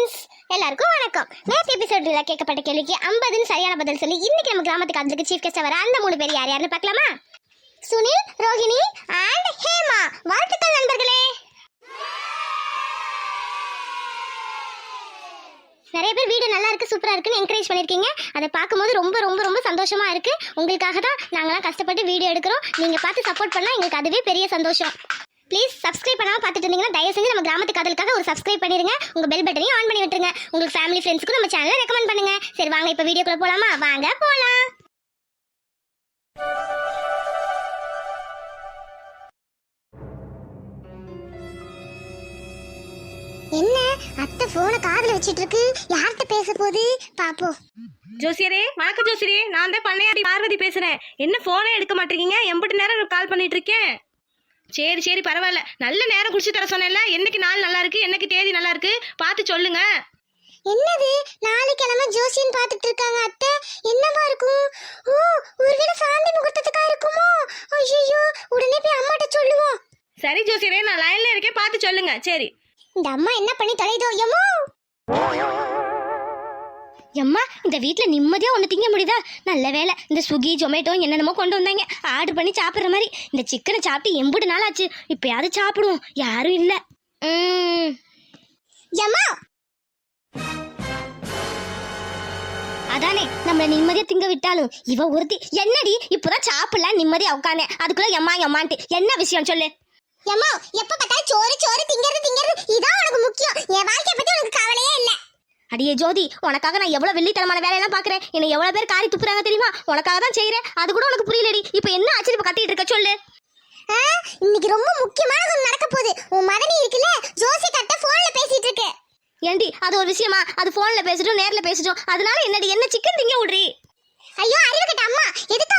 Friends எல்லாருக்கும் வணக்கம். நேற்று எபிசோடில் கேட்கப்பட்ட கேள்விக்கு ஐம்பதுன்னு சரியான பதில் சொல்லி இன்னைக்கு நம்ம கிராமத்துக்கு அதுக்கு சீஃப் கெஸ்ட் வர அந்த மூணு பேர் யார் யாருன்னு பார்க்கலாமா? சுனில் ரோஹிணி அண்ட் ஹேமா. வாழ்த்துக்கள் நண்பர்களே. நிறைய பேர் வீடியோ நல்லா இருக்கு சூப்பரா இருக்குன்னு என்கரேஜ் பண்ணிருக்கீங்க அதை பார்க்கும்போது ரொம்ப ரொம்ப ரொம்ப சந்தோஷமா இருக்கு. உங்களுக்காக தான் நாங்களாம் கஷ்டப்பட்டு வீடியோ எடுக்கிறோம். நீங்க பார்த்து சப்போர்ட் பண்ணா எங்களுக்கு அதுவே பெரிய சந்தோஷம். ப்ளீஸ் சப்ஸ்கிரைப் பண்ணாம பார்த்துட்டு இருந்தீங்கன்னா தயவு செஞ்சு நம்ம கிராமத்து காதலுக்காக ஒரு சப்ஸ்கிரைப் பண்ணிருங்க. உங்க பெல் பட்டனையும் ஆன் பண்ணி விட்டுருங்க. உங்களுக்கு ஃபேமிலி ஃப்ரெண்ட்ஸ்க்கு நம்ம சேனலை ரெக்கமெண்ட் பண்ணுங்க. சரி வாங்க இப்போ வீடியோக்குள்ள போலாமா? வாங்க போலாம். என்ன? அத்தை போனை காதுல வச்சிட்டு இருக்கு யார்கிட்ட பேச போகுது? பாப்போம். ஜோசியரே வணக்கம் ஜோசியரே. நான் தான் பண்ணையாடி பார்வதி பேசுறேன். என்ன போனே எடுக்க மாட்டேங்கீங்க எம்பிட்டு நேரம் கால் பண்ணிட்டு இருக்கேன். சரி சரி பரவாயில்ல. நல்ல நேரம் குடிச்சு தர சொன்னேன்ல. என்னைக்கு நாள் நல்லா இருக்கு? என்னைக்கு தேதி நல்லா இருக்கு? பார்த்து சொல்லுங்க. என்னது? நாளைக்கிழமை ஜோசியன் பார்த்துட்டு இருக்காங்க அத்தை. என்னவா இருக்கும்? ஓ ஒருவேளை சாந்தி முகூர்த்தத்துக்கா இருக்குமோ? ஐயோ உடனே போய் அம்மாட்ட சொல்லுவோம். சரி ஜோசியரே நான் லைன்ல இருக்கேன். பார்த்து சொல்லுங்க. சரி. இந்த அம்மா என்ன பண்ணி தொலைதோ எம்மோ? எம்மா இந்த வீட்டில் நிம்மதியாக ஒன்று திங்க முடியுதா? நல்ல வேலை இந்த சுகி ஜொமேட்டோ என்னென்னமோ கொண்டு வந்தாங்க. ஆர்டர் பண்ணி சாப்பிட்ற மாதிரி. இந்த சிக்கனை சாப்பிட்டு எம்பிட்டு நாள் ஆச்சு. இப்போயாவது சாப்பிடுவோம். யாரும் இல்லை. எம்மா! அதானே நம்மள நிம்மதியா திங்க விட்டாலும் இவ ஒருத்தி என்னடி இப்பதான் சாப்பிடல நிம்மதியா உட்காந்து அதுக்குள்ள எம்மா எம்மான்ட்டு. என்ன விஷயம் சொல்லு? எம்மா எப்ப பார்த்தாலும் சோறு சோறு திங்கிறது திங்கிறது இதான் உனக்கு முக்கியம். என் வாழ்க்கைய பத்தி உனக்கு கவலையே இல்லை. அடியே ஜோதி உனக்காக நான் எவ்வளவு வெள்ளித்தனமான வேலையெல்லாம் பாக்குறேன் என்னை எவ்வளவு பேர் காரி துப்புறாங்க தெரியுமா? உனக்காக தான் செய்யறேன் அது கூட உனக்கு புரியலடி. இப்போ என்ன ஆச்சு இப்ப கத்திட்டு இருக்க சொல்லு. இன்னைக்கு ரொம்ப முக்கியமானது ஒன்று நடக்க போகுது. உன் மதனி இருக்குல்ல ஜோசி கட்ட போன்ல பேசிட்டு இருக்கு. ஏண்டி அது ஒரு விஷயமா? அது போன்ல பேசிட்டோம் நேர்ல பேசிட்டோம். அதனால என்னடி என்ன சிக்கன் திங்க விடுறி? ஐயோ அறிவு கட்ட அம்மா எதுக்கு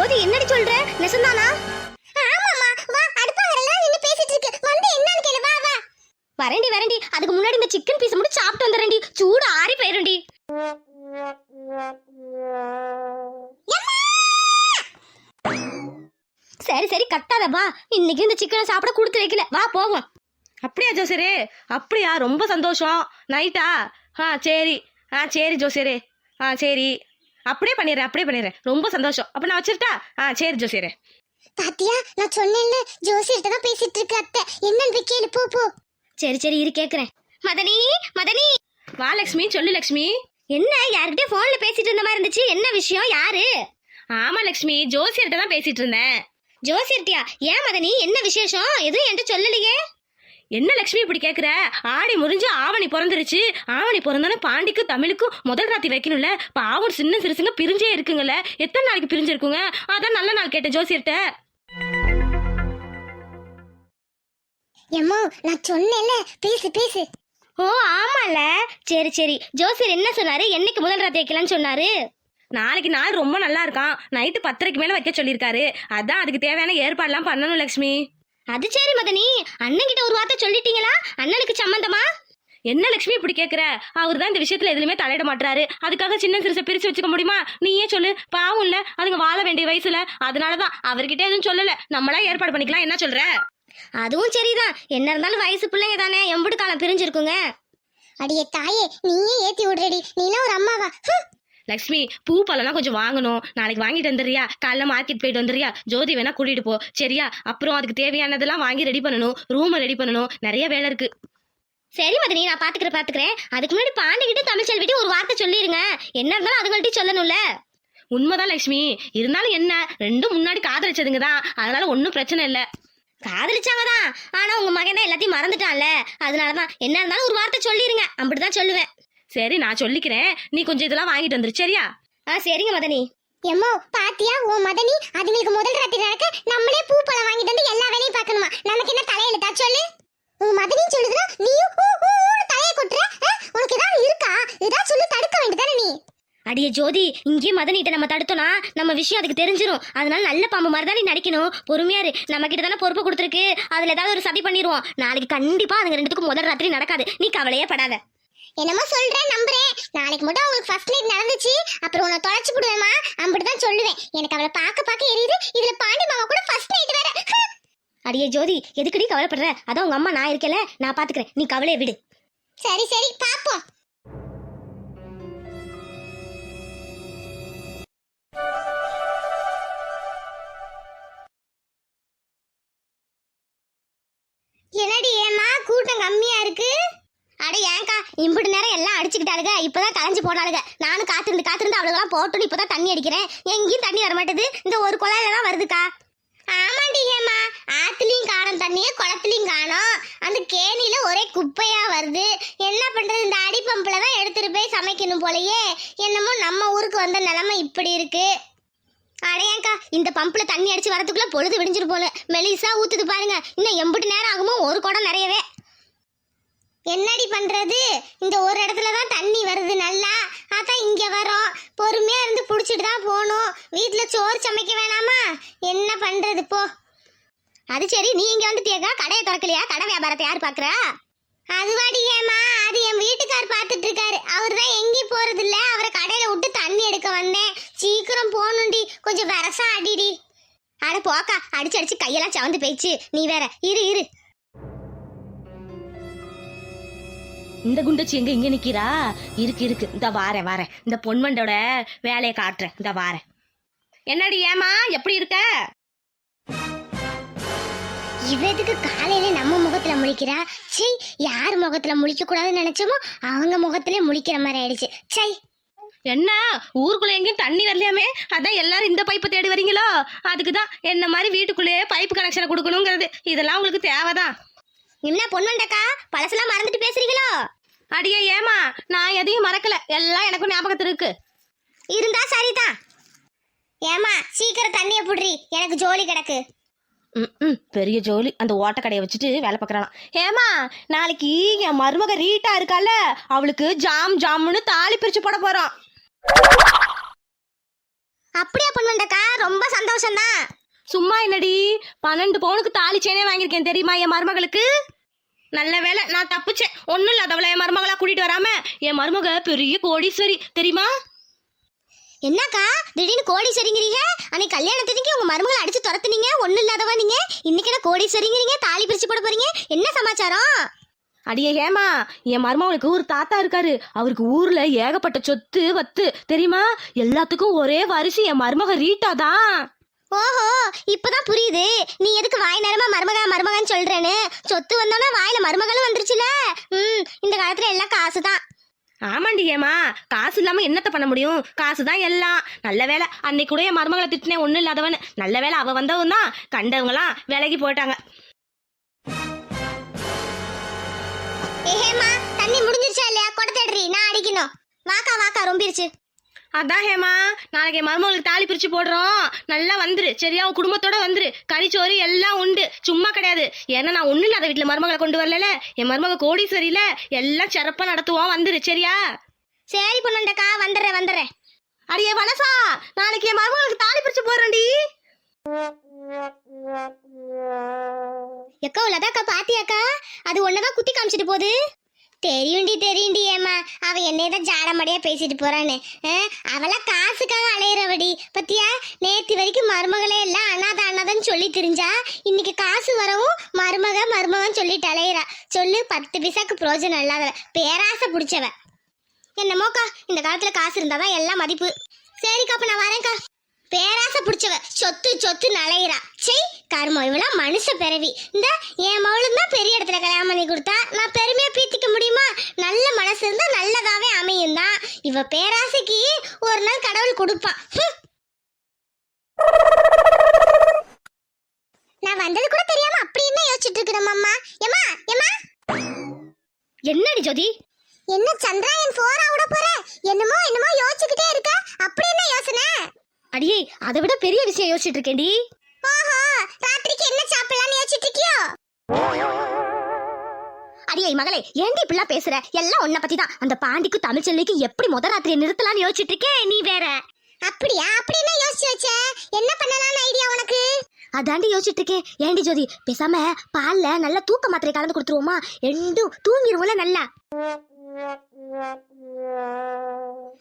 ஜோதி என்னடி சொல்ற? நெசந்தானா? ஆமாமா வா அடுப்பாங்கறல நின்னு பேசிட்டு இருக்கு. வந்து என்னன்னு கேளு வா வா. வரேன்டி வரேன்டி. அதுக்கு முன்னாடி இந்த சிக்கன் பீஸ் மட்டும் சாப்பிட்டு வந்துடுறேன்டி. சூடு ஆறி போயிரும்டி சரி சரி கட்டாத வா. இன்னைக்கு இந்த சிக்கனை சாப்பிட கொடுத்து வைக்கல. வா போவோம். அப்படியா ஜோசரே அப்படியா ரொம்ப சந்தோஷம். நைட்டா ஆ? சரி. ஆ சரி ஜோசரே ஆ சரி. அப்படியே பண்ணிடுறேன் அப்படியே பண்ணிடுறேன். ரொம்ப சந்தோஷம். அப்போ நான் வச்சிருட்டா? ஆ சரி ஜோசியரே. பாத்தியா நான் சொன்னேன்ல ஜோசியர்கிட்ட தான் பேசிட்டு இருக்கு அத்தை. என்னன்னு போய் கேளு போ போ. சரி சரி இரு கேக்குறேன். மதனி மதனி. வா லக்ஷ்மி சொல்லு லக்ஷ்மி. என்ன யார்கிட்ட போன்ல பேசிட்டு இருந்த மாதிரி இருந்துச்சு. என்ன விஷயம் யாரு? ஆமா லக்ஷ்மி ஜோசியர்கிட்ட தான் பேசிட்டு இருந்தேன். ஜோசியர்ட்டியா ஏன் மதனி என்ன விசேஷம்? எதுவும் என்கிட்ட சொல்லலையே. என்ன லக்ஷ்மி இப்படி கேக்குற? ஆடி முறிஞ்சு ஆவணி பிறந்துருச்சு. ஆவணி பிறந்தானே பாண்டிக்கும் தமிழுக்கும் முதல் ராத்தி வைக்கணும்ல. பாவம் சின்ன சிறுசுங்க பிரிஞ்சே இருக்குங்கல்ல. எத்தனை நாளைக்கு பிரிஞ்சு இருக்குங்க அதான் நல்ல நாள் கேட்டேன் ஜோசியர்கிட்ட. எம்மோ நான் சொன்னேன்ல. பேசு பேசு. ஓ ஆமால. சரி சரி. ஜோசியர் என்ன சொன்னாரு? என்னைக்கு முதல் ராத்தி வைக்கலாம்னு சொன்னாரு? நாளைக்கு நாள் ரொம்ப நல்லா இருக்கான் நைட்டு பத்தரைக்கு மேல வைக்க சொல்லியிருக்காரு. அதான் அதுக்கு தேவையான ஏற்பாடுலாம் பண்ணணும் லக்ஷ்மி. அது சரி மதனி. அண்ணன் கிட்ட ஒரு வார்த்தை சொல்லிட்டீங்களா? அண்ணனுக்கு சம்மந்தமா என்ன லக்ஷ்மி இப்படி கேக்குற? அவர் தான் இந்த விஷயத்துல எதுலயுமே தலையிட மாட்டாரு அதுக்காக சின்ன சிறுசை பிரிச்சு வச்சுக்க முடியுமா? நீயே சொல்லு. பாவம் இல்ல. அதுங்க வாழ வேண்டிய வயசுல. அதனாலதான் அவர்கிட்ட எதுவும் சொல்லல. நம்மளா ஏற்பாடு பண்ணிக்கலாம். என்ன சொல்ற? அதுவும் சரிதான். என்ன இருந்தாலும் வயசு பிள்ளைங்க தானே. எம்புட்டு காலம் பிரிஞ்சிருக்குங்க. அடியே தாயே நீயே ஏத்தி விடுறடி. நீலாம் ஒரு அம்மாவா? ஹம். லக்ஷ்மி பூ பழம்லாம் கொஞ்சம் வாங்கணும். நாளைக்கு வாங்கிட்டு வந்துடுறியா? காலைல மார்க்கெட் போயிட்டு வந்துடுறியா? ஜோதி வேணா கூட்டிட்டு போ. சரியா? அப்புறம் அதுக்கு தேவையானதெல்லாம் வாங்கி ரெடி பண்ணணும். ரூமை ரெடி பண்ணணும். நிறைய வேலை இருக்கு. சரி மதனி நான் பாத்துக்கிறேன் பாத்துக்கிறேன். அதுக்கு முன்னாடி பாண்டிகிட்ட தமிழ்ச்செல்விட்டு ஒரு வார்த்தை சொல்லிருங்க. என்ன இருந்தாலும் அதுங்கள்ட்ட சொல்லணும்ல. உண்மைதான் லக்ஷ்மி. இருந்தாலும் என்ன? ரெண்டும் முன்னாடி காதலிச்சதுங்க தான். அதனால ஒன்றும் பிரச்சனை இல்லை. காதலிச்சாங்க தான். ஆனா உங்க மகன் தான் எல்லாத்தையும் மறந்துட்டான்ல. அதனாலதான் என்ன இருந்தாலும் ஒரு வார்த்தை சொல்லிருங்க. அப்படிதான் சொல்லுவேன். சரி நான் சொல்லிக்கிறேன். நீ கொஞ்சம் இதெல்லாம் வாங்கிட்டு வந்துரு சரியா? ஆ சரிங்க மதனி. எம்மோ பாத்தியா? ஓ மதனி அதுங்களுக்கு முதல் ராத்திரி நடக்க நம்மளே பூ பழம் வாங்கிட்டு வந்து எல்லா வேலையும் பார்க்கணுமா? நமக்கு என்ன தலையில சொல்லு. உன் மதனி சொல்லுதுன்னா நீயும் ஊ, ஊன்னு தலையை கொட்டுற? உனக்கு ஏதாவது இருக்கா? ஏதாவது சொல்லி தடுக்க வேண்டியதானே நீ? அடியே ஜோதி இங்கே மதனிட்ட நம்ம தடுத்தோம்னா நம்ம விஷயம் அதுக்கு தெரிஞ்சிரும். அதனால நல்ல பாம்பு மாதிரி தானே நடிக்கணும். பொறுமையா இரு. நம்ம கிட்ட தானே பொறுப்பு கொடுத்துருக்கு. அதுல ஏதாவது ஒரு சதி பண்ணிடுவோம் நாளைக்கு கண்டிப்பா அதுங்க ரெண்டுத்துக்கும் முதல் ராத்திரி நடக்காது. நீ கவலையே படாத. என்னமோ சொல்றேன் நம்புறேன். நாளைக்கு மட்டும் உங்களுக்கு ஃபர்ஸ்ட் நைட் நடந்துச்சு. அப்புறம் உன்னை தொலைச்சு விடுவேமா இப்படிதான் சொல்லுவேன். எனக்கு அவளை பார்க்க பார்க்க எரியுது. இதுல பாண்டி மாமா கூட ஃபர்ஸ்ட் நைட் வேற. அடியே ஜோதி எதுக்குடி கவலைப்படுற? அதான் உங்க அம்மா நான் இருக்கல நான் பாத்துக்கிறேன். நீ கவலையை விடு. சரி சரி பாப்போம். என்னடி ஏமா கூட்டம் கம்மியா இருக்கு அட ஏன்க்கா இம்புட்டு நேரம் எல்லாம் அடிச்சுக்கிட்டாளுங்க இப்பதான் களைஞ்சு போனாளுங்க நானும் காத்திருந்து காத்திருந்து அவளுக்கெல்லாம் போட்டுன்னு இப்பதான் தண்ணி அடிக்கிறேன். எங்கேயும் தண்ணி வர மாட்டேது இந்த ஒரு குழாயில தான் வருதுக்கா. ஆமாண்டி ஏமா ஆத்துலயும் காணும் தண்ணியே குளத்துலயும் காணும். அந்த கேணியில ஒரே குப்பையா வருது. என்ன பண்றது? இந்த அடி பம்பில் தான் எடுத்துட்டு போய் சமைக்கணும் போலயே. என்னமோ நம்ம ஊருக்கு வந்த நிலைமை இப்படி இருக்கு. அடையாக்கா இந்த பம்புல தண்ணி அடிச்சு வரதுக்குள்ள பொழுது விடிஞ்சிரு போல. மெலிசா ஊத்துது பாருங்க. இன்னும் எம்புட்டு நேரம் ஆகுமோ? ஒரு குடம் நிறையவே. என்னடி பண்றது? இந்த ஒரு இடத்துல தான் தண்ணி வருது நல்லா. அதான் இங்க வரோம். பொறுமையா இருந்து புடிச்சிட்டு தான் போகணும். வீட்டில் சோறு சமைக்க வேணாமா? என்ன பண்றது போ. அது சரி நீ இங்க வந்துட்டியக்கா கடையை திறக்கலையா? கடை வியாபாரத்தை யார் பாக்குறா அதுவாடி ஏமா அது என் வீட்டுக்கார் பார்த்துட்டு இருக்காரு அவர் தான் எங்கேயும் போறது இல்ல அவரை கடையில விட்டு தண்ணி எடுக்க வந்தேன். சீக்கிரம் போகணும்டி. கொஞ்சம் வரசா அடிடி. அட போக்கா. அடிச்சு அடிச்சு கையெல்லாம் சவந்து போயிடுச்சு நீ வேற இரு இரு. இந்த குண்டச்சி எங்க இங்க நிக்கிறா? இருக்கு இருக்கு. இந்த வாரேன் வாரேன். இந்த பொன்வண்டோட வேலையை காட்டுறேன். இந்த வாரேன். என்னடி ஏமா எப்படி இருக்க? இவதுக்கு காலையில நம்ம முகத்துல முழிக்கிறா? சை யார் முகத்துல முழிக்க கூடாதுன்னு நினைச்சோமோ அவங்க முகத்திலே முழிக்கிற மாதிரி ஆயிடுச்சு. சை என்ன? ஊருக்குள்ள எங்கேயும் தண்ணி வரலையாமே? அதான் எல்லாரும் இந்த பைப்பை தேடி வரீங்களோ? அதுக்கு தான் என்ன மாதிரி வீட்டுக்குள்ளேயே பைப் கனெக்ஷனை கொடுக்கணுங்கிறது. இதெல்லாம் உங்களுக்கு தேவைதான். என்ன பொன்வண்டக்கா? பழசெல்லாம் மறந்துட்டு பேசுறீங்களோ? அடியே ஏமா நான் எதையும் மறக்கல. எல்லாம் எனக்கும் ஞாபகத்தில் இருக்கு. இருந்தா சரிதான் ஏமா சீக்கிரம் தண்ணிய புடுறி. எனக்கு ஜோலி கிடக்கு. ம், பெரிய ஜோலி. அந்த ஓட்டக்கடையை வச்சுட்டு வேலை பார்க்கறானாம் ஏமா நாளைக்கு என் மருமக ரீட்டா இருக்கால அவளுக்கு ஜாம் ஜாம்னு தாலி பிரிச்சு போட போறோம் அப்படியா பொன்வண்டக்கா? ரொம்ப சந்தோஷம்தான். சும்மா என்னடி? பன்னெண்டு பவுனுக்கு தாலி செயினே வாங்கியிருக்கேன் தெரியுமா என் மருமகளுக்கு? நல்ல வேலை நான் தப்பிச்சேன். ஒன்றும் இல்லாதவளை என் மருமகளா கூட்டிட்டு வராம. என் மருமக பெரிய கோடீஸ்வரி தெரியுமா? என்னக்கா? திடீர்னு கோடீஸ்வரிங்கிறீங்க? அன்னைக்கு கல்யாணத்துக்கு உங்க மருமகளை அடிச்சு துரத்துனீங்க. ஒண்ணும் இல்லாதவா நீங்க? இன்னைக்கு என்ன கோடீஸ்வரிங்கிறீங்க? தாலி பிரிச்சு போட போறீங்க? என்ன சமாச்சாரம்? அடியே ஏமா என் மருமகளுக்கு ஒரு தாத்தா இருக்காரு. அவருக்கு ஊர்ல ஏகப்பட்ட சொத்து வத்து தெரியுமா? எல்லாத்துக்கும் ஒரே வாரிசு என் மருமக ரீட்டா தான் ஓஹோ இப்பதான் புரியுது. நீ எதுக்கு வாய் நேரமா மருமகா மருமகான்னு சொல்றேன்னு? சொத்து வந்தோன்னா வாயில மருமகளும் வந்துருச்சுல? ம் இந்த காலத்துல எல்லாம் காசு தான் ஆமாண்டி ஏமா காசு இல்லாம என்னத்த பண்ண முடியும்? காசு தான் எல்லாம். நல்ல வேலை அன்னைக்கு கூட என் மருமகளை திட்டினேன் ஒன்றும் இல்லாதவன். நல்ல வேலை அவ வந்தவன் தான் கண்டவங்களாம் விலகி போயிட்டாங்க. ஏஹேமா தண்ணி முடிஞ்சிருச்சா இல்லையா? கொடை தேடுறி நான் அடிக்கணும். வாக்கா வாக்கா ரொம்பிருச்சு. அதான் ஹேமா நாளைக்கு என் மருமகளுக்கு தாலி பிரிச்சு போடுறோம். நல்லா வந்துரு சரியா? உன் குடும்பத்தோட வந்துரு. கறிச்சோறு எல்லாம் உண்டு. சும்மா கிடையாது. ஏன்னா நான் ஒன்றும் இல்லாத வீட்டில் மருமகளை கொண்டு வரல என் மருமக கோடீஸ்வரியில எல்லாம் சிறப்பா நடத்துவோம் வந்துரு சரியா? சரி பொண்ணுண்டக்கா வந்துடுறேன் வந்துடுறேன். அடியே வனசா நாளைக்கு என் மருமகளுக்கு தாலி பிரிச்சு போடுறேன்டி. எக்கா உள்ளதாக்கா பாத்தியாக்கா? அது ஒன்னதான் குத்தி காமிச்சிட்டு போகுது. தெரியுண்டி தெரியுண்டி ஏமா அவ என்னதான் ஜாடமடியா பேசிட்டு போறான்னு. அவளா காசுக்காக அலையிறவடி. பத்தியா? நேத்து வரைக்கும் மருமகளே எல்லாம் அனாத அனாதன்னு சொல்லி திரிஞ்சா இன்னைக்கு காசு வரவும் மருமக மருமகன் சொல்லிட்டு அலையிறா. சொல்லு பத்து பைசாக்கு பிரோஜனம் இல்லாதவ. பேராசை பிடிச்சவ. என்னமோக்கா இந்த காலத்துல காசு இருந்தாதான் எல்லாம் மதிப்பு. சரிக்கா அப்ப நான் வரேன்க்கா. பேராசை பிடிச்சவ. சொத்து சொத்து நலையிறா செய் கர்மம் இவளாம் மனுஷ பிறவி. இந்த என் மவளும் தான் பெரிய இடத்துல கல்யாணம் பண்ணி கொடுத்தா. நான் பெருமையா பீத்திக்க முடியுமா? நல்ல மனசு இருந்தா நல்லதாவே அமையும் தான் இவ பேராசைக்கு ஒரு நாள் கடவுள் கொடுப்பான். நான் வந்தது கூட தெரியாம அப்படி என்ன யோசிச்சுட்டு இருக்கிறோம் அம்மா? ஏமா ஏமா என்னடி ஜோதி? என்ன சந்திராயன் போரா விட போற? என்னமோ என்னமோ யோசிச்சுக்கிட்டே இருக்க அப்படி என்ன யோசனை அடியே அதை விட பெரிய விஷயம் யோசிச்சுட்டு இருக்கேன்டி ஓஹோ ராத்திரிக்கு என்ன சாப்பிடலாம்னு யோசிச்சுட்டு இருக்கியோ அடியே மகளே ஏண்டி இப்படிலாம் பேசுற? எல்லாம் உன்னை பத்தி தான் அந்த பாண்டிக்கு தமிழ்ச்செல்விக்கு எப்படி முத ராத்திரியை நிறுத்தலாம்னு யோசிச்சுட்டு இருக்கேன் நீ வேற? அப்படியா? அப்படி என்ன யோசிச்சு வச்ச? என்ன பண்ணலாம்னு ஐடியா உனக்கு? அதாண்டி யோசிச்சுட்டு இருக்கேன் ஏண்டி ஜோதி பேசாம பால்ல நல்லா தூக்க மாத்திரை கலந்து கொடுத்துருவோமா? ரெண்டும் தூங்கிருவோம்ல நல்லா.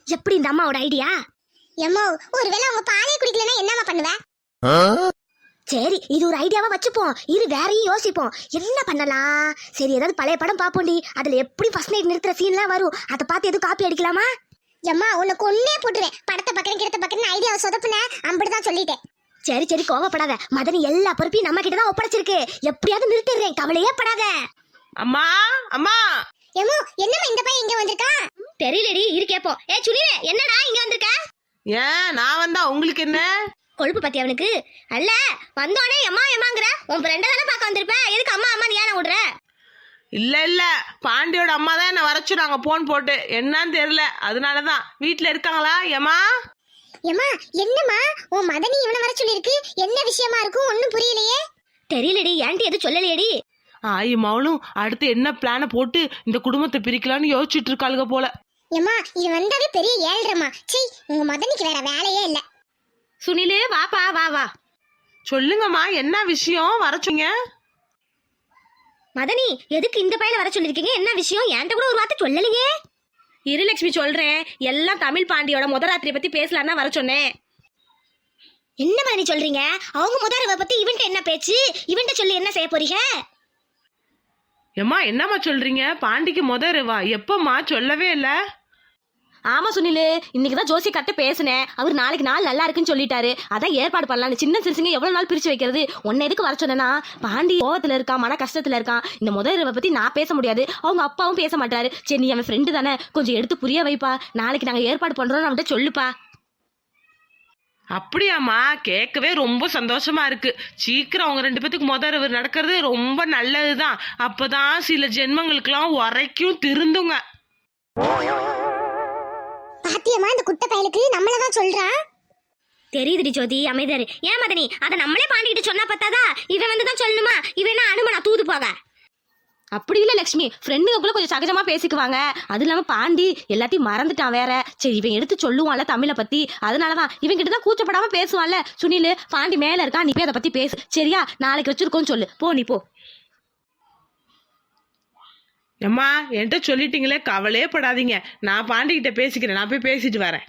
எப்படி இந்த அம்மாவோட ஐடியா? எம்மோ ஒருவேளை அவங்க பாலே குடிக்கலனா என்னமா பண்ணுவ? சரி இது ஒரு ஐடியாவா வச்சுப்போம். இது வேறையும் யோசிப்போம். என்ன பண்ணலாம்? சரி ஏதாவது பழைய படம் பாப்போண்டி அதுல எப்படி ஃபர்ஸ்ட் நைட் நிறுத்துற சீன்லாம் வரும். அதை பார்த்து எதுவும் காப்பி அடிக்கலாமா? எம்மா உனக்கு ஒன்னே போட்டுருவேன். படத்தை பக்கம் கிடத்த பக்கம் ஐடியாவை சொதப்புன. அப்படிதான் சொல்லிட்டேன். சரி சரி கோவப்படாத. மதனி எல்லா பொறுப்பையும் நம்ம கிட்ட தான் ஒப்படைச்சிருக்கு. எப்படியாவது நிறுத்திடுறேன். கவலையே படாத. அம்மா அம்மா. எம்மோ என்னம்மா இந்த பையன் இங்க வந்திருக்கா? தெரியலடி இரு கேப்போம். ஏ சுனிலே என்னடா இங்க வந்திருக்க? ஏன்? நான் வந்தா உங்களுக்கு என்ன? கொழுப்பு பத்தி அவனுக்கு? அல்ல வந்தோடனே எம்மா எம்மாங்கிற? உன் ஃப்ரெண்டை தானே பார்க்க வந்திருப்பேன். எதுக்கு அம்மா அம்மா ஏன விடுற? இல்ல இல்ல. பாண்டியோட அம்மா தான் என்ன வர சொன்னாங்க போன் போட்டு. என்னன்னு தெரியல. அதனாலதான். வீட்ல இருக்காங்களா ஏமா எம்மா என்னம்மா? உன் மதனி இவனை வர சொல்லிருக்கு என்ன விஷயமா இருக்கும்? ஒன்னும் புரியலையே. தெரியலடி. ஏன்டி எதுவும் சொல்லலையேடி? ஆயி மவளும் அடுத்து என்ன பிளான போட்டு இந்த குடும்பத்தை பிரிக்கலாம்னு யோசிச்சுட்டு இருக்காளுக போல. எம்மா இது வந்தாவே பெரிய ஏழ்றமா சீ உங்க மதனிக்கு வேற வேலையே இல்ல. சுனிலு வாப்பா வா வா. சொல்லுங்கம்மா என்ன விஷயம்? வர சொன்னீங்க? மதனி எதுக்கு இந்த பையனை வர சொல்லிருக்கீங்க? என்ன விஷயம்? என்கிட்ட கூட ஒரு வார்த்தை சொல்லலையே. இரு லட்சுமி சொல்றேன். எல்லாம் தமிழ் பாண்டியோட முத ராத்திரி பத்தி பேசலாம் தான் வர சொன்னேன். என்ன மதனி சொல்றீங்க? அவங்க முதல்வ பத்தி இவன்ட்ட என்ன பேச்சு? இவன்ட்ட சொல்லி என்ன செய்ய போறீங்க? ஏம்மா என்னம்மா சொல்றீங்க? பாண்டிக்கு முத ரவா எப்பம்மா? சொல்லவே இல்ல. ஆமா சுனிலு இன்னைக்கு தான் ஜோசி கட்ட பேசினேன். அவர் நாளைக்கு நாள் நல்லா இருக்குன்னு சொல்லிட்டாரு. அதான் ஏற்பாடு பண்ணலாம் சின்ன சிறுசுங்க எவ்வளவு நாள் பிரிச்சு வைக்கிறது? உன்னை எதுக்கு வர சொன்னா பாண்டி கோவத்துல இருக்கான் மன கஷ்டத்துல இருக்கான். இந்த முதல் இரவை பத்தி நான் பேச முடியாது. அவங்க அப்பாவும் பேச மாட்டாரு. சரி நீ அவன் ஃப்ரெண்டு தானே. கொஞ்சம் எடுத்து புரிய வைப்பா. நாளைக்கு நாங்க ஏற்பாடு பண்றோம் அவன்கிட்ட சொல்லுப்பா. அப்படியாம்மா கேட்கவே ரொம்ப சந்தோஷமா இருக்கு. சீக்கிரம் அவங்க ரெண்டு பேத்துக்கு முதல் நடக்கிறது ரொம்ப நல்லதுதான். அப்பதான் சில ஜென்மங்களுக்கெல்லாம் உரைக்கும் திருந்துங்க. பாத்தியம்மா இந்த குட்டை பயலுக்கு? நம்மளதான் சொல்றான் தெரியுதுடி ஜோதி அமைதர் ஏன் மதனி? அதை நம்மளே பாண்டிக்கிட்டு சொன்னா பத்தாதா? இவன் வந்து தான் சொல்லணுமா? இவன் என்ன அனுமனா தூது போக? அப்படி இல்ல லட்சுமி ஃப்ரெண்டுங்களுக்குள்ள கொஞ்சம் சகஜமா பேசிக்குவாங்க. அது இல்லாம பாண்டி எல்லாத்தையும் மறந்துட்டான் வேற. சரி இவன் எடுத்து சொல்லுவான்ல தமிழை பத்தி. அதனாலதான் இவன் கிட்ட தான் கூச்சப்படாம பேசுவான்ல. சுனில் பாண்டி மேல இருக்கான் நீ போய் அதை பத்தி பேசு. சரியா? நாளைக்கு வச்சிருக்கோன்னு சொல்லு. போ நீ போ. அம்மா என்கிட்ட சொல்லிட்டீங்களே கவலையே படாதீங்க. நான் பாண்டிகிட்ட பேசிக்கிறேன். நான் போய் பேசிட்டு வரேன்.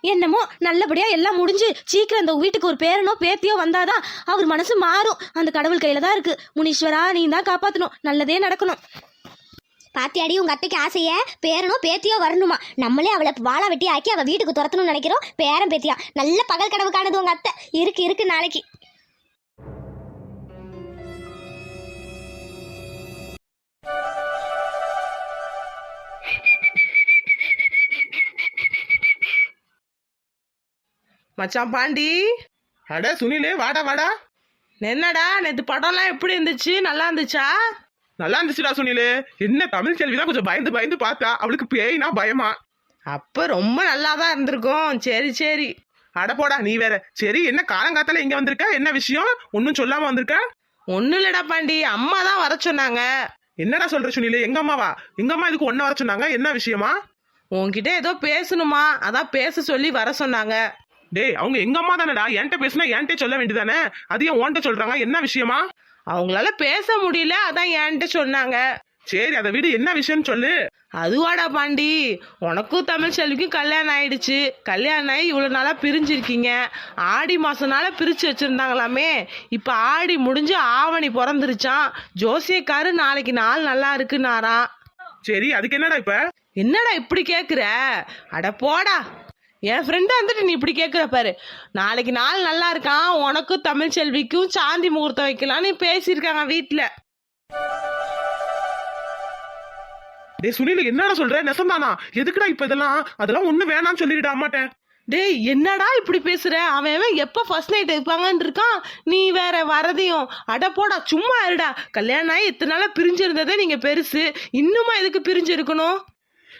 என்னமோ நல்லபடியா எல்லாம் முடிஞ்சு சீக்கிரம் இந்த வீட்டுக்கு ஒரு பேரனோ பேத்தியோ வந்தாதான் அவர் மனசு மாறும். அந்த கடவுள் கையில தான் இருக்கு. முனீஸ்வரா நீ தான் காப்பாத்தணும். நல்லதே நடக்கணும். பாத்தியாடி உங்க அத்தைக்கு ஆசைய? பேரனோ பேத்தியோ வரணுமா? நம்மளே அவளை வாழ வெட்டி ஆக்கி அவ வீட்டுக்கு துரத்தணும்னு நினைக்கிறோம். பேரன் பேத்தியா? நல்ல பகல் கனவு காணுது உங்க அத்தை. இருக்கு இருக்கு நாளைக்கு. மச்சான் பாண்டி. அட சுனிலே வாடா வாடா. என்னடா நேத்து படம்லாம் எப்படி இருந்துச்சு? நல்லா இருந்துச்சா? நல்லா இருந்துச்சுடா சுனிலே. என்ன தமிழ் செல்வி தான் கொஞ்சம் பயந்து பயந்து பார்த்தா அவளுக்கு பேய்னா பயமா. அப்ப ரொம்ப நல்லா தான் இருந்திருக்கும். சரி சரி. அட போடா நீ வேற. சரி என்ன காலங்காத்தால இங்க வந்திருக்க? என்ன விஷயம்? ஒன்னும் சொல்லாம வந்திருக்க? ஒன்றும் இல்லடா பாண்டி. அம்மா தான் வர சொன்னாங்க. என்னடா சொல்ற சுனிலே? எங்க அம்மாவா? எங்க அம்மா இதுக்கு ஒன்ன வர சொன்னாங்க? என்ன விஷயமா? உன்கிட்ட ஏதோ பேசணுமா? அதான் பேச சொல்லி வர சொன்னாங்க. டேய் அவங்க எங்க அம்மா தானடா? என்கிட்ட பேசினா என்கிட்ட சொல்ல வேண்டியதானே? அது ஏன் உன்கிட்ட சொல்றாங்க? என்ன விஷயமா? அவங்களால பேச முடியல அதான் என்கிட்ட சொன்னாங்க. சரி அதை விடு. என்ன விஷயம்னு சொல்லு. அதுவாடா பாண்டி. உனக்கும் தமிழ் செல்விக்கும் கல்யாணம் ஆயிடுச்சு. கல்யாணம் ஆகி இவ்வளோ நாளாக பிரிஞ்சிருக்கீங்க. ஆடி மாசம்னால பிரித்து வச்சுருந்தாங்களாமே. இப்போ ஆடி முடிஞ்சு ஆவணி பிறந்துருச்சான் ஜோசியக்காரு நாளைக்கு நாள் நல்லா இருக்குன்னாராம் சரி அதுக்கு என்னடா இப்ப? என்னடா இப்படி கேட்குற அட போடா. என் ஃப்ரெண்டு வந்துட்டு நீ இப்படி கேட்குற பாரு. நாளைக்கு நாள் நல்லா இருக்கான் உனக்கும் தமிழ் செல்விக்கும் சாந்தி முகூர்த்தம் வைக்கலாம்னு பேசியிருக்காங்க வீட்டில் டேய் சுனில என்னடா சொல்ற? நெசந்தானா எதுக்குடா இப்ப இதெல்லாம்? அதெல்லாம் ஒண்ணு வேணாம்னு சொல்லிடுடா அம்மாட்ட. டேய் என்னடா இப்படி பேசுற? அவன் அவன் எப்போ ஃபர்ஸ்ட் நைட் இருப்பாங்கன்னு இருக்கான். நீ வேற வரதையும். அட போடா சும்மா இருடா. கல்யாணம் ஆகி இத்தனை நாளா பிரிஞ்சிருந்ததே நீங்க பெருசு. இன்னுமா எதுக்கு பிரிஞ்சு இருக்கணும்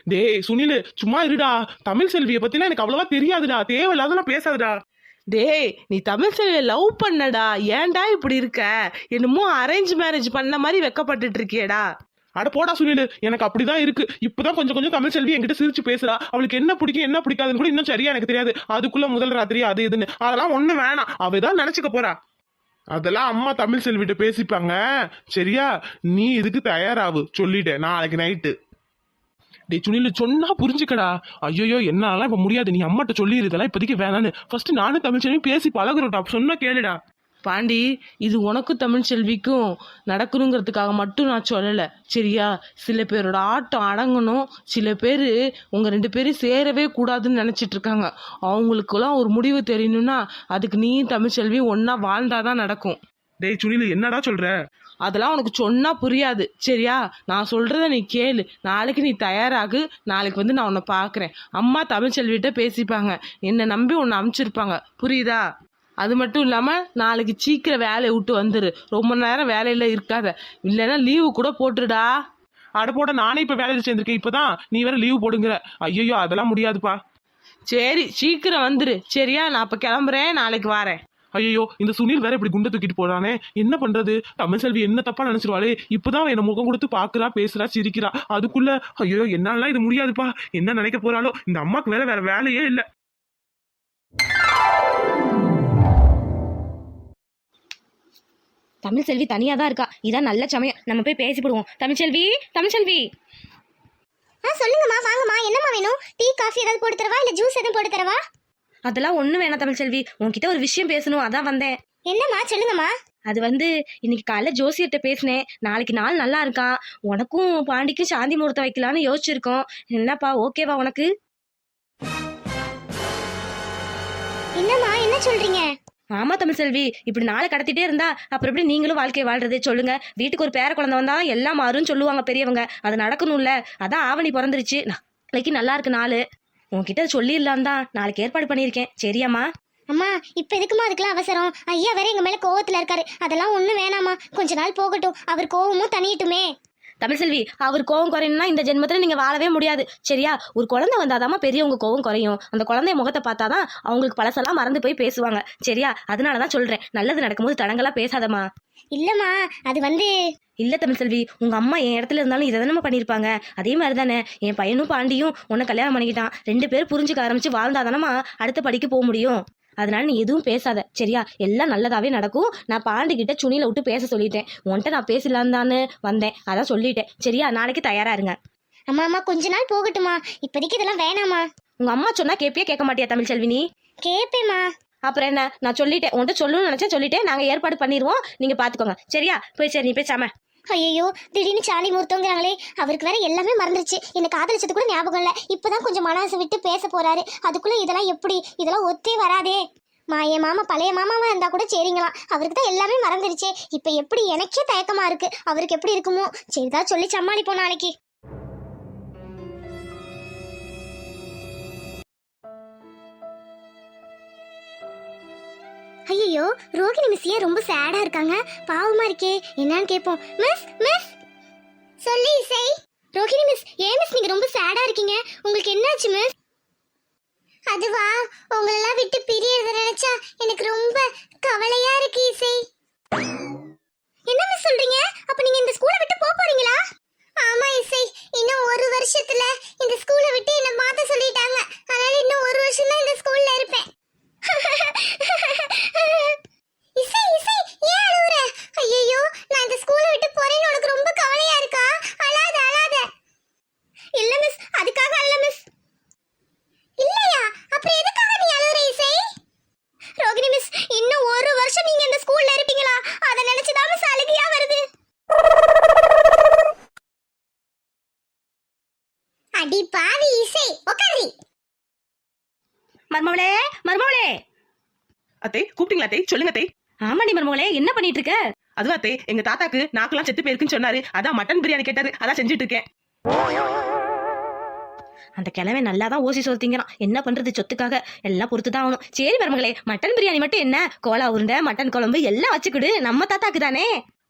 டேய் சுனில் சும்மா இருடா. தமிழ் செல்வியை பத்திலாம் எனக்கு அவ்வளவா தெரியாதுடா. தேவையில்லாதெல்லாம் பேசாதடா. டேய் நீ தமிழ் செல்வியை லவ் பண்ணடா. ஏன்டா இப்படி இருக்க? என்னமோ அரேஞ்ச் மேரேஜ் பண்ண மாதிரி வெக்கப்பட்டுட்டு இருக்கியேடா. அட போடா சுனில். எனக்கு அப்படிதான் இருக்கு. இப்பதான் கொஞ்சம் கொஞ்சம் தமிழ் செல்வி என்கிட்ட சிரிச்சு பேசுறா. அவளுக்கு என்ன பிடிக்கும் என்ன பிடிக்காதுன்னு கூட இன்னும் சரியா எனக்கு தெரியாது. அதுக்குள்ள முதல் ராத்திரி அது இதுன்னு. அதெல்லாம் ஒண்ணு வேணாம். அவ தான் நினைச்சுக்க போறா. அதெல்லாம் அம்மா தமிழ் செல்விட்ட பேசிப்பாங்க. சரியா? நீ இதுக்கு தயாராகு சொல்லிட்டேன். நாளைக்கு நைட்டு டேய் சுனில் சொன்னா புரிஞ்சுக்கடா. ஐயோ என்னால இப்ப முடியாது. நீ அம்மாட்ட சொல்லி இதெல்லாம் இப்போதைக்கு வேணான்னு ஃபர்ஸ்ட் நானும் தமிழ்ச்செல்வியும் பேசி பழகுறோம்டா. சொன்னா கேளுடா. பாண்டி இது உனக்கும் தமிழ் செல்விக்கும் நடக்கணுங்கிறதுக்காக மட்டும் நான் சொல்லலை. சரியா? சில பேரோட ஆட்டம் அடங்கணும். சில பேர் உங்கள் ரெண்டு பேரும் சேரவே கூடாதுன்னு நினச்சிட்டு இருக்காங்க அவங்களுக்கெல்லாம் ஒரு முடிவு தெரியணும்னா அதுக்கு நீயும் தமிழ் செல்வியும் ஒன்றா வாழ்ந்தாதான் நடக்கும். டேய் சுனில் என்னடா சொல்ற? அதெல்லாம் உனக்கு சொன்னா புரியாது. சரியா? நான் சொல்றத நீ கேளு. நாளைக்கு நீ தயாராகு. நாளைக்கு வந்து நான் உன்னை பார்க்குறேன் அம்மா தமிழ்ச்செல்விட்ட பேசிப்பாங்க. என்னை நம்பி உன்னை அமுச்சிருப்பாங்க. புரியுதா? அது மட்டும் இல்லாமல் நாளைக்கு சீக்கிரம் வேலையை விட்டு வந்துரு. ரொம்ப நேரம் வேலையில இருக்காத. இல்லைன்னா லீவு கூட போட்டுருடா அட போட நானே இப்ப வேலையில சேர்ந்திருக்கேன். இப்பதான் நீ வேற லீவ் போடுங்கிற. ஐயோ அதெல்லாம் முடியாதுப்பா. சரி சீக்கிரம் வந்துரு. சரியா? நான் அப்போ கிளம்புறேன். நாளைக்கு வரேன். ஐயோ இந்த சுனில் வேற இப்படி குண்டை தூக்கிட்டு போறானே. என்ன பண்றது? தமிழ் செல்வி என்ன தப்பா நினைச்சிருவாளே? இப்பதான் என்ன முகம் கொடுத்து பாக்குறா பேசுறா சிரிக்கிறா. அதுக்குள்ள ஐயோ என்னால இது முடியாதுப்பா. என்ன நினைக்க போறாளோ? இந்த அம்மாக்கு வேற வேற வேலையே இல்ல. தமிழ்செல்வி தனியா தான் இருக்கா. இதான் நல்ல சமயம். நம்ம போய் பேசிவிடுவோம் தமிழ்செல்வி தமிழ்செல்வி ஆ சொல்லுங்கம்மா வாங்கம்மா. என்னம்மா வேணும்? டீ காஃபி ஏதாவது போட்டு தரவா? இல்ல ஜூஸ் எதுவும் போட்டு தரவா? அதெல்லாம் ஒன்றும் வேணாம் தமிழ்செல்வி உன்கிட்ட ஒரு விஷயம் பேசணும் அதான் வந்தேன். என்னம்மா சொல்லுங்கம்மா. அது வந்து இன்னைக்கு காலைல ஜோசியர்கிட்ட பேசினேன். நாளைக்கு நாள் நல்லா இருக்கான். உனக்கும் பாண்டிக்கும் சாந்தி முகூர்த்தம் வைக்கலான்னு யோசிச்சிருக்கோம். என்னப்பா ஓகேவா உனக்கு? என்னம்மா என்ன சொல்றீங்க? ஆமா தமிழ்செல்வி இப்படி நாளை கடத்திட்டே இருந்தா அப்புறம் எப்படி நீங்களும் வாழ்க்கையை வாழ்றது? சொல்லுங்க. வீட்டுக்கு ஒரு பேர குழந்தை வந்தா எல்லாம் மாறும்னு சொல்லுவாங்க பெரியவங்க. அது நடக்கணும்ல. அதான் ஆவணி பிறந்துருச்சு. நாளைக்கு நல்லா இருக்கு நாள். உன்கிட்ட சொல்லிடலாம் தான். நாளைக்கு ஏற்பாடு பண்ணியிருக்கேன். சரியாம்மா? அம்மா இப்ப எதுக்குமா அதுக்கெல்லாம் அவசரம்? ஐயா வேற எங்க மேல கோவத்துல இருக்காரு. அதெல்லாம் ஒண்ணும் வேணாமா கொஞ்ச நாள் போகட்டும். அவர் கோவமும் தனியட்டுமே தமிழ்செல்வி அவர் கோவம் குறையணும்னா இந்த ஜென்மத்தில் நீங்கள் வாழவே முடியாது. சரியா? ஒரு குழந்தை வந்தாதாம்மா பெரியவங்க கோவம் குறையும். அந்த குழந்தைய முகத்தை பார்த்தாதான் அவங்களுக்கு பழசெல்லாம் மறந்து போய் பேசுவாங்க. சரியா? அதனால தான் சொல்கிறேன் நல்லது நடக்கும்போது தடங்களாக பேசாதம்மா. இல்லம்மா அது வந்து இல்லை தமிழ்செல்வி உங்கள் அம்மா என் இடத்துல இருந்தாலும் இதை தானே பண்ணியிருப்பாங்க. அதே மாதிரி தானே என் பையனும் பாண்டியும் உன்னை கல்யாணம் பண்ணிக்கிட்டான். ரெண்டு பேரும் புரிஞ்சுக்க ஆரம்பிச்சு வாழ்ந்தாதானம்மா அடுத்த படிக்க போக முடியும். அதனால நீ எதுவும் பேசாத. சரியா? எல்லாம் நல்லதாவே நடக்கும். நான் பாண்டி கிட்ட சுனில விட்டு பேச சொல்லிட்டேன். உன்கிட்ட நான் பேசலான்னு தானே வந்தேன். அதான் சொல்லிட்டேன். சரியா? நாளைக்கு தயாரா இருங்க. அம்மா அம்மா கொஞ்ச நாள் போகட்டுமா இப்போதைக்கு இதெல்லாம் வேணாமா உங்க அம்மா சொன்னா கேப்பியா கேட்க மாட்டியா தமிழ்செல்வி நீ? கேப்பேம்மா. அப்புறம் என்ன? நான் சொல்லிட்டேன். உன்கிட்ட சொல்லணும்னு நினைச்சா சொல்லிட்டேன். நாங்க ஏற்பாடு பண்ணிடுவோம் நீங்க பாத்துக்கோங்க. சரியா? போய் சரி நீ பேசாம ஐயோ திடீர்னு சாலி முகூர்த்தங்கிறாங்களே அவருக்கு வேற எல்லாமே மறந்துருச்சு. என்ன காதலிச்சது கூட ஞாபகம் இல்லை. இப்போதான் கொஞ்சம் மனசு விட்டு பேச போறாரு. அதுக்குள்ள இதெல்லாம் எப்படி? இதெல்லாம் ஒத்தே வராதே. மா என் மாமா பழைய மாமாவா இருந்தா கூட சரிங்களாம். அவருக்கு தான் எல்லாமே மறந்துருச்சே. இப்போ எப்படி எனக்கே தயக்கமா இருக்கு. அவருக்கு எப்படி இருக்குமோ? சரிதான் சொல்லி சமாளிப்போம் நாளைக்கு. ஐயோ ரோகிணி மிஸ் ஏன் ரொம்ப சேடா இருக்காங்க. பாவமா இருக்கே. என்னன்னு கேட்போம் மிஸ் மிஸ்! சொல்லி இசை. ரோகிணி மிஸ் ஏன் மிஸ் நீங்க ரொம்ப சேடா இருக்கீங்க? உங்களுக்கு என்னாச்சு மிஸ்? அதுவா? உங்களெல்லாம் விட்டு பிரியறத நினைச்சா எனக்கு ரொம்ப கவலையா இருக்கு இசை என்ன மிஸ் சொல்றீங்க அப்ப நீங்க இந்த ஸ்கூலை விட்டு போக போறீங்களா ஆமா இசை இன்னும் ஒரு வருஷத்துல இந்த ஸ்கூலை விட்டு என்ன மாத்த சொல்லிட்டாங்க அதனால இன்னும் ஒரு வருஷம் தான் இந்த ஸ்கூல்ல இருப்பேன் இசை இசை ஏன் அழுவுற ஐயோ நான் இந்த ஸ்கூலை விட்டு போறேன்னு உனக்கு ரொம்ப கவலையா இருக்கா அழாத அழாத இல்ல மிஸ் அதுக்காக அல்ல மிஸ் இல்லையா அப்புறம் எதுக்காக நீ அழுவுற இசை ரோகிணி மிஸ் இன்னும் ஒரு வருஷம் நீங்க இந்த ஸ்கூல்ல இருப்பீங்களா அத நினைச்சுதான் மிஸ் அழுகையா வருது அடி பாவி இசை உட்காரி மர்மவளே மர்மவளே. அத்தை கூப்பிட்டீங்களா அத்தை? சொல்லுங்க அத்தை. ஆமாடி மர்மவளே என்ன பண்ணிட்டு இருக்க அதுவா அத்தை எங்க தாத்தாக்கு நாக்கெல்லாம் செத்து போயிருக்குன்னு சொன்னாரு. அதான் மட்டன் பிரியாணி கேட்டாரு. அதான் செஞ்சுட்டு இருக்கேன் அந்த கிழமை நல்லா தான் ஓசி சொல்லிங்கிறான் என்ன பண்றது சொத்துக்காக? எல்லாம் பொறுத்து தான் ஆகணும். சரி மருமகளே மட்டன் பிரியாணி மட்டும் என்ன? கோலா உருண்டை மட்டன் குழம்பு எல்லாம் வச்சுக்கிடு. நம்ம தாத்தாக்கு தானே?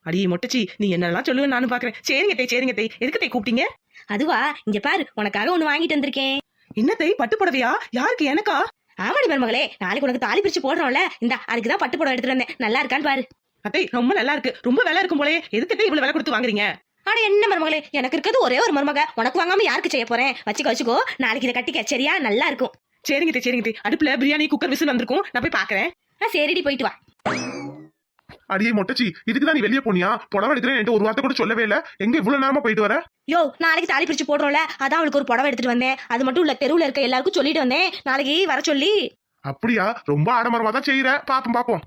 அடி மொட்டச்சி நீ என்னெல்லாம் சொல்லுவேன் நானும் பாக்குறேன். சரிங்க தை சரிங்க தை எதுக்கு தை கூப்பிட்டீங்க? அதுவா இங்க பாரு உனக்காக ஒண்ணு வாங்கிட்டு வந்திருக்கேன். என்ன தை பட்டு புடவையா? யாருக்கு எனக்கா? ஆமாடி மருமகளே நாளைக்கு உனக்கு தாலி பிரிச்சு போடுறோம்ல. இந்த அதுக்கு தான் பட்டு புடவை எடுத்துட்டு வந்தேன். நல்லா இருக்கான்னு பாரு. அத்தை ரொம்ப நல்லா இருக்கு. ரொம்ப விலை இருக்கும் போலே. எதுக்கு தை இவ்வளவு விலை கொடுத்து வாங்குறீங்க? ஆனா என்ன மருமகளே எனக்கு இருக்கிறது ஒரே ஒரு மருமக. உனக்கு வாங்காம யாருக்கு செய்ய போறேன்? வச்சுக்கோ வச்சுக்கோ. நாளைக்கு இதை கட்டிக்க சரியா? நல்லா இருக்கும். சரிங்க சரிங்க அடுப்புல பிரியாணி குக்கர் விசில் வந்திருக்கும். நான் போய் பாக்குறேன். சரிடி போயிட்டு வா. அடியே மொட்டச்சி இதுக்கு தான் நீ வெளியே போனியா? புடவை எடுக்கிறேன் ஒரு வார்த்தை கூட சொல்லவே இல்ல. எங்க இவ்வளவு நேரமா போயிட்டு வர? யோ நாளைக்கு தாலி பிரிச்சு போடுறோம்ல அதான் அவளுக்கு ஒரு புடவை எடுத்துட்டு வந்தேன். அது மட்டும் இல்ல தெருவுல இருக்க எல்லாருக்கும் சொல்லிட்டு வந்தேன். நாளைக்கு வர சொல்லி. அப்படியா? ரொம்ப ஆடம்பரமா தான் செய்யற பாப்போம் பாப்போம்.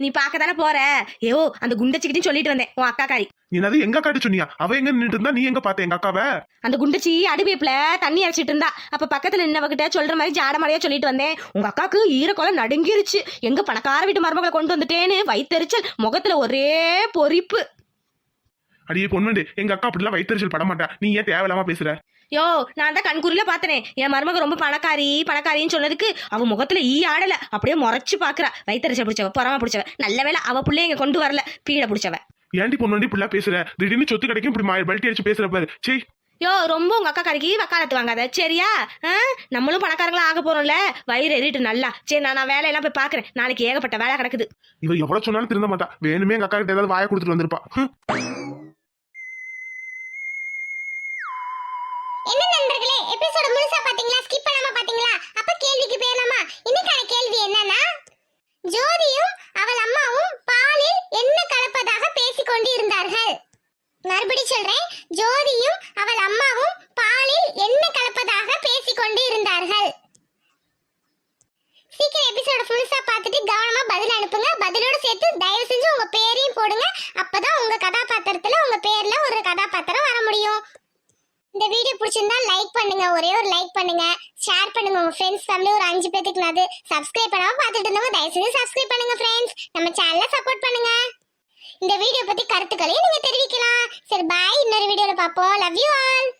நீ பார்க்க தானே போற? ஏயோ அந்த குண்டச்சிக்கிட்டையும் சொல்லிட்டு வந்தேன் உன் அக்கா காரி என்னது எங்க காட்டு சொன்னியா? அவ எங்க நின்னுட்டு இருந்தா நீ எங்க பார்த்த எங்க அக்காவை? அந்த குண்டச்சி அடுப்பேப்புல தண்ணி அரைச்சிட்டு இருந்தா. அப்ப பக்கத்துல நின்னவகிட்ட சொல்ற மாதிரி ஜாடமலையா சொல்லிட்டு வந்தேன். உங்க அக்காக்கு ஈரக்குளம் நடுங்கிருச்சு. எங்க பணக்கார வீட்டு மருமகளை கொண்டு வந்துட்டேன்னு வயித்தெரிச்சல் முகத்துல ஒரே பொறிப்பு. அடியே பொண்ணுண்டு எங்க அக்கா அப்படிலாம் வயிற்றுச்சல் பட மாட்டா நீ ஏன் தேவையில்லாம பேசுற? யோ நான் தான் கண்குறில பார்த்தனே. என் மருமக ரொம்ப பணக்காரி பணக்காரின்னு சொன்னதுக்கு அவ முகத்துல ஈ ஆடல. அப்படியே முறைச்சு பாக்குறா. வயித்தரிச்ச பிடிச்சவ பொறாம பிடிச்சவ. நல்ல வேளை அவ புள்ளைய இங்க கொண்டு வரல. பீட பிடிச்சவ. ஏன்டி பொண்ணுண்டி இப்படிலாம் பேசுற? திடீர்னு சொத்து கிடைக்கும் இப்படி பல்ட்டி அடிச்சு பேசுற பாரு. சே யோ ரொம்ப உங்க அக்கா கறிக்கு வக்காலத்து வாங்காத. சரியா? நம்மளும் பணக்காரங்களா ஆக போறோம்ல? வயிறு எறிட்டு நல்லா. சரி நான் நான் வேலையெல்லாம் போய் பாக்குறேன். நாளைக்கு ஏகப்பட்ட வேலை கிடக்குது. இவ எவ்வளவு சொன்னாலும் திருந்த மாட்டா. வேணுமே எங்க அக்கா கிட்ட ஏதாவது வாயை கொடுத்துட்டு வந்திருப்பா. என்ன நண்பர்களே எபிசோட முழுசா பாத்தீங்களா? ஸ்கிப் பண்ணாம பாத்தீங்களா? அப்ப கேள்விக்கு போயிடலாமா? இன்னைக்கான கேள்வி என்னன்னா ஜோதியும் அவள் அம்மாவும் பாலில் என்ன கலப்பதாக பேசிக் கொண்டு இருந்தார்கள் மறுபடி சொல்றேன். ஜோதியும் அவள் அம்மாவும் பாலில் என்ன கலப்பதாக பேசிக் கொண்டு இருந்தார்கள் சீக்கிரம் எபிசோட ஃபுல்ஸா பார்த்துட்டு கவனமா பதில் அனுப்புங்க. பதிலோட சேர்த்து தயவு செஞ்சு உங்க பேரையும் போடுங்க. அப்பதான் உங்க கதாபாத்திரத்துல உங்க பேர்ல ஒரு கதாபாத்திரம் வர முடியும். இந்த வீடியோ பிடிச்சிருந்தா லைக் பண்ணுங்க ஒரே ஒரு லைக் பண்ணுங்க. ஷேர் பண்ணுங்க உங்க ஃப்ரெண்ட்ஸ் ஃபேமிலி ஒரு அஞ்சு பேத்துக்கு அது சப்ஸ்கிரைப் பண்ணாம பார்த்துட்டு இருந்தவங்க தயவு செஞ்சு சப்ஸ்கிரைப் பண்ணுங்க ஃப்ரெண்ட்ஸ் நம்ம சேனலை சப்போர்ட் பண்ணுங்க. இந்த வீடியோ பத்தி கருத்துக்களையும் நீங்க தெரிவிக்கலாம். சரி பாய் இன்னொரு வீடியோல பார்ப்போம். Love you all